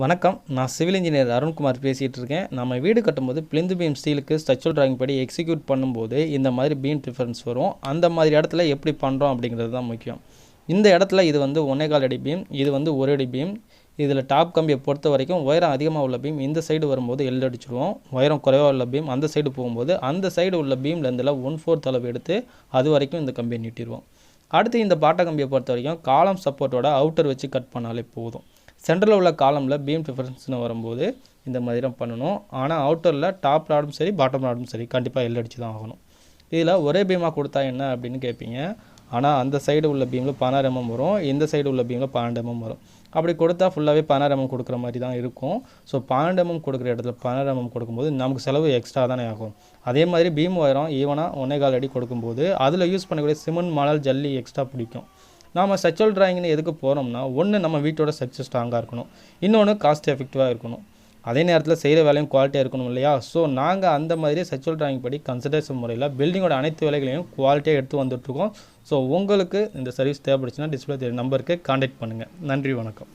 வணக்கம். நான் civil engineer Arunkumar பேசிகிட்டு இருக்கேன் நம்ம வீடு கட்டும்போது பிளிந்து பீம் ஸ்டீலுக்கு ஸ்ட்ரக்சரல் டிராயிங் படி எக்ஸிக்யூட் பண்ணும்போது இந்த மாதிரி பீம் டிஃபரன்ஸ் வரும். அந்த மாதிரி இடத்துல எப்படி பண்ணுறோம் அப்படிங்கிறது தான் முக்கியம். இந்த இடத்துல இது வந்து ஒன்னேகால் அடி பீம் இது வந்து ஒரு அடி பீம் இதில் டாப் கம்பியை பொறுத்த வரைக்கும் உயரம் அதிகமாக உள்ள பீம் இந்த சைடு வரும்போது எல் அடிச்சிடுவோம் உயரம் குறைவாக உள்ள பீம் அந்த சைடு போகும்போது அந்த சைடு உள்ள பீம்லேருந்துல ஒன் ஃபோர்த் அளவு எடுத்து அது வரைக்கும் இந்த கம்பியை நீட்டிடுவோம் அடுத்து இந்த பாட்டை கம்பியை பொறுத்த வரைக்கும் காலம் சப்போர்ட்டோட அவுட்டர் வச்சு கட் பண்ணாலே போதும். சென்டரில் உள்ள காலமில் பீம் டிஃபரன்ஸ்னு வரும்போது இந்த மாதிரி தான் பண்ணணும் ஆனால் அவுட்டரில் டாப் ராடும் சரி பாட்டம் ராடும் சரி கண்டிப்பாக எல் அடிச்சு தான் ஆகணும். இதில் ஒரே பீமாக கொடுத்தா என்ன அப்படின்னு கேட்பீங்க ஆனால் அந்த சைடு உள்ள பீமில் பதினாறு எம்எம் வரும் இந்த சைடு உள்ள பீமில் பன்னெண்டு எம்எம் வரும். அப்படி கொடுத்தா ஃபுல்லாகவே பதினாறு எம்எம் கொடுக்குற மாதிரி தான் இருக்கும். ஸோ பன்னெண்டு எம்எம் கொடுக்குற இடத்துல பதினாறு எம்எம் கொடுக்கும்போது நமக்கு செலவு எக்ஸ்ட்ரா தானே ஆகும். அதே மாதிரி பீம் உயரம் ஈவனாக ஒன்னே கால் அடி கொடுக்கும்போது அதில் யூஸ் பண்ணக்கூடிய சிமெண்ட் மணல் ஜல்லி எக்ஸ்ட்ரா பிடிக்கும். நாம் சச்சுவல் ட்ராயிங்னு எதுக்கு போகிறோம்னா ஒன்று நம்ம வீட்டோட ஸ்ட்ரக்சர் ஸ்ட்ராங்காக இருக்கணும். இன்னொன்று காஸ்ட் எஃபெக்டிவாக இருக்கணும். அதே நேரத்தில் செய்கிற வேலையும் குவாலிட்டியாக இருக்கணும் இல்லையா? ஸோ நாங்கள் அந்த மாதிரி செக்ஷுவல் டிராயிங் படி கன்சல்டேஷன் முறையில் பில்டிங்கோட அனைத்து வேலைகளையும் குவாலிட்டியாக எடுத்து வந்துட்டுருக்கோம். ஸோ உங்களுக்கு இந்த சர்வீஸ் தேவைப்படுச்சுன்னா டிஸ்பிளே நம்பருக்கு காண்டாக்ட் பண்ணுங்கள் நன்றி வணக்கம்.